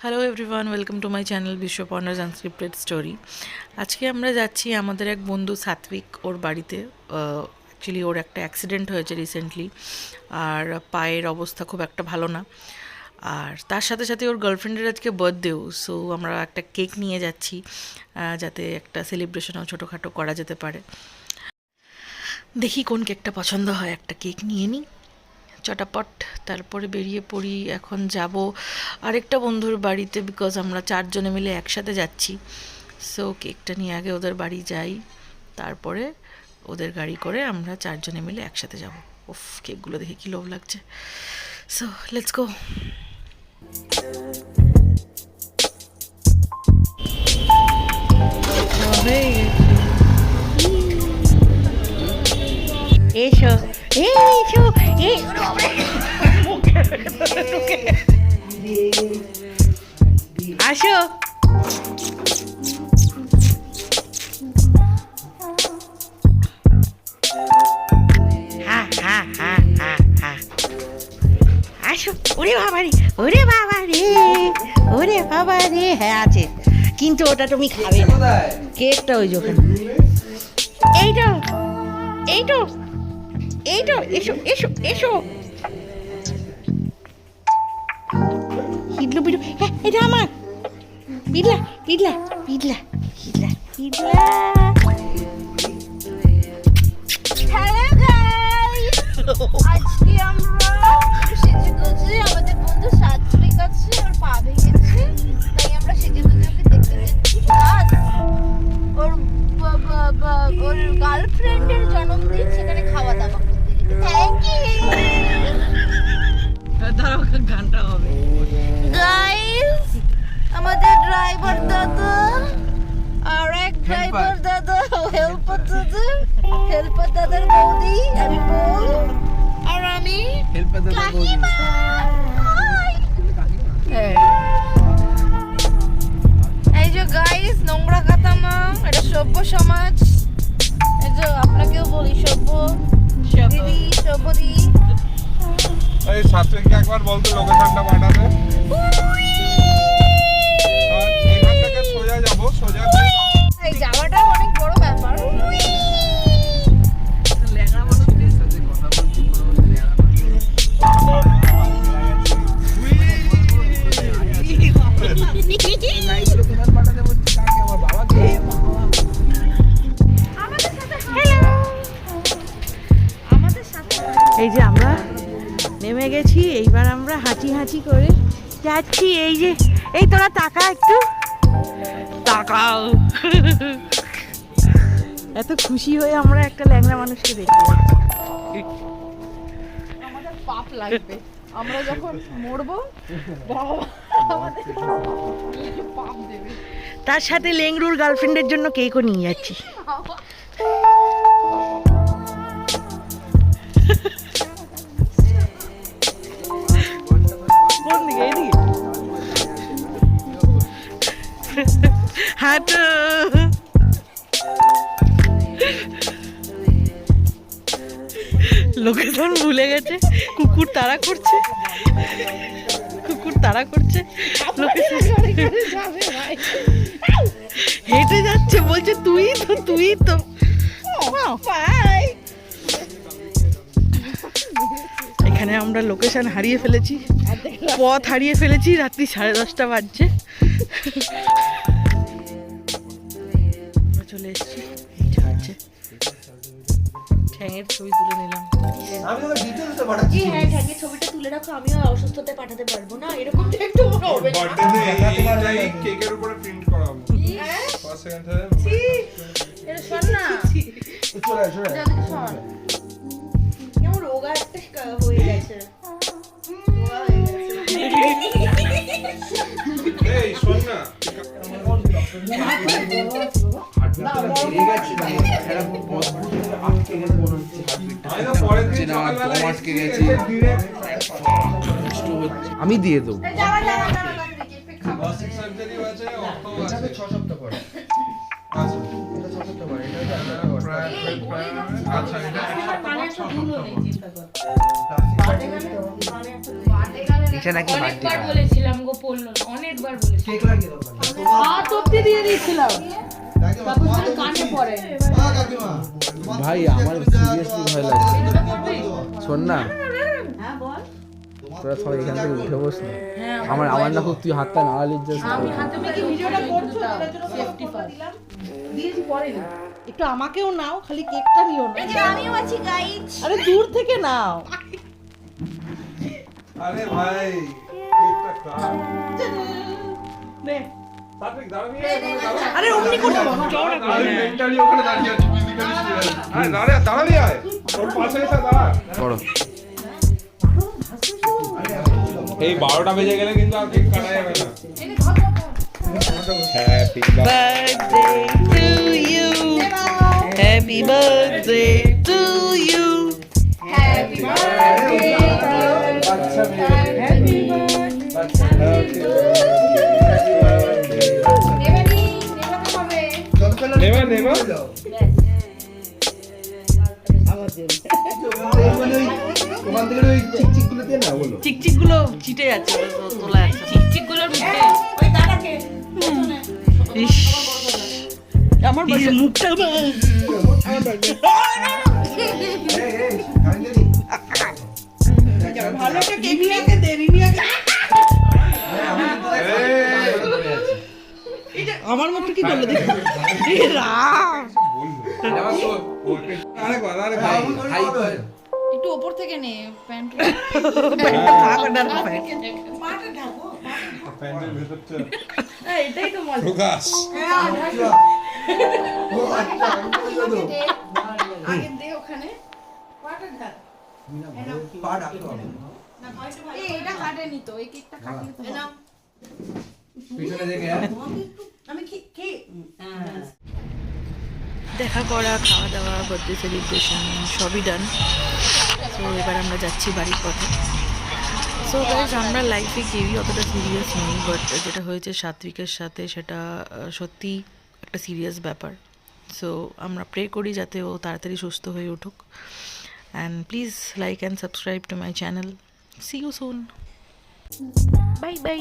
Hello everyone welcome to my channel বিশ্বপর্ণাস unscripted story আজকে আমরা যাচ্ছি আমাদের এক বন্ধু সাত্বিক ওর বাড়িতে অ্যাকচুয়ালি ওর একটা অ্যাক্সিডেন্ট হয়েছে রিসেন্টলি আর পায়ের অবস্থা খুব একটা ভালো না। আর তার সাথে সাথে ওর গার্লফ্রেন্ডের আজকে বার্থডেও সো আমরা একটা কেক নিয়ে যাচ্ছি যাতে একটা সেলিব্রেশনও ছোটোখাটো করা যেতে পারে। দেখি কোন কেকটা পছন্দ হয়, একটা কেক নিয়ে নিই। চটাপট, তারপরে বেরিয়ে পড়ি, এখন যাব আরেকটা বন্ধুর বাড়িতে বিকজ আমরা চারজনে মিলে একসাথে যাচ্ছি। সো কেকটা নিয়ে আগে ওদের বাড়ি যাই, তারপরে ওদের গাড়ি করে আমরা চারজনে মিলে একসাথে যাব। উফ কেকগুলো দেখে কী লোভ লাগছে। সো লেটস গো এসো এসো আসো। আসো ওরে বাবা রে ওরে বাবা। ওরে বাবা রে হ্যাঁ আছে। কিন্তু ওটা তুমি খাবে না। কেকটা ওই যখন এইটা এইটা এইটা এসো এসো এসো। হিডলু বিডু হ্যাঁ এটা আমার। পিডলা পিডলা পিডলা পিডলা পিডলা হ্যালো গাইস আজকে আমরা গুজে আমাদের বন্ধু সাত্বিক আছে ওর পা ভেঙেছে তাই আমরা সেজে গুজে ওকে দেখতে যাচ্ছি। প্লাস ওর ওর গার্লফ্রেন্ডের জন্মদিন সেখানে খাওয়া দাওয়া থ্যাংক ইউ দাঁড়াও গানটা হবে। গাইস আমাদের ড্রাইভার দাদা আর এক ড্রাইভার দাদা হেল্পার দাদা হেল্পার দাদার বৌদি আমি বউ আর আমি এই নেমে গেছি এইবার আমরা হাঁচি হাঁচি করে যাচ্ছি। এই যে এই তোরা তাকা একটু। তাকাও। এত খুশি হয়ে আমরা একটা ল্যাংড়া মানুষকে দেখতে আমাদের পাপ লাগবে। আমরা যখন মরবো পাপ দেবে। তার সাথে লেংরুর গার্লফ্রেন্ডের জন্য কেকও নিয়ে যাচ্ছি। কোন দিকে লোকেশন ভুলে গেছে। কুকুর তাড়া করছে। কুকুর তাড়া করছে। হেঁটে যাচ্ছে, বলছে তুই তো তুই তো। এখানে আমরা লোকেশন হারিয়ে ফেলেছি। পথ হারিয়ে ফেলেছি রাত্রি সাড়ে দশটা বাজছে। চলে এসেছি। হচ্ছে ঠ্যাঙের ছবি তুলে নিলাম। হ্যাঁ ঠ্যাঙ্গের ছবিটা তুলে রাখো আমিও অসুস্থতে পাঠাতে পারব না। এরকম তো একটু হবে কেকের উপরে প্রিন্ট হ্যাঁ? এটা শোন না। গেছে হয়ে গেছে। এই শোন না। আমি তো পরের দিন না, সকালবেলা দম আটকে এসেছি, গেছে। direct আমি দিয়ে দেবো। আচ্ছা প্রায় প্রায় আচ্ছা এটা এটা নাকি অনেকবার বলেছিলাম গো পড়ল অনেকবার বলেছিলাম কেক লাগিয়ে দাও হাত অব্দি দিয়ে দিয়েছিলাম তারপর শুধু কানে পড়ে ভাই আমার সিরিয়াসলি ভয় লাগছে শোন না তোরা সবাই এখান থেকে উঠে বস না। আমার আমার না খুব তুই হাতটা নাড়ালির জাস্ট আমি হাতে মেখে ভিডিওটা করছ সেফটি ফার্স্ট দিয়েছি পরে একটু আমাকেও নাও খালি কেকটা নিও না। আমিও আছি গাইজ আরে দূর থেকে নাও। আরে ভাই কেকটা কার সাত্বিক আরে অমনি করে মেন্টালি ওখানে দাঁড়িয়ে আছি ফিজিক্যালি আরে দাঁড়া দাঁড়ালি আয়। ওর পাশে এসে দাঁড়া। এই বারোটা বেজে গেলে কিন্তু আর কেক কাটা যাবে না happy birthday to you happy birthday to you Happy birthday. Happy birthday. নেবা নেবা ওখান থেকে ওই চিকচিকগুলো দিয়ে না বলো চিকচিকগুলো চিটে যাচ্ছে ইস আমার মুখটা দে রিমিয়াকে আমার কি করল দেখো আরেকবার একটু ওপর থেকে নে প্যান্ট প্যান্ডেল ভেতরটা। এটাই তো মজা। প্রকাশ। আগে দে ওখানে। এই এটা কাটেনি তো এই কেকটা কাটলে তো। হবে। পিছনে দেখে দেখা করা খাওয়া দাওয়া বার্থডে সেলিব্রেশন সবই ডান সো এবার আমরা যাচ্ছি বাড়ির পথে। সো গাইজ আমরা লাইফে কেউই অতটা সিরিয়াস নই বাট যেটা হয়েছে সাত্বিকের সাথে সেটা সত্যি একটা সিরিয়াস ব্যাপার। সো আমরা প্রে করি যাতে ও তাড়াতাড়ি সুস্থ হয়ে উঠুক। And please like and subscribe to my channel see you soon bye bye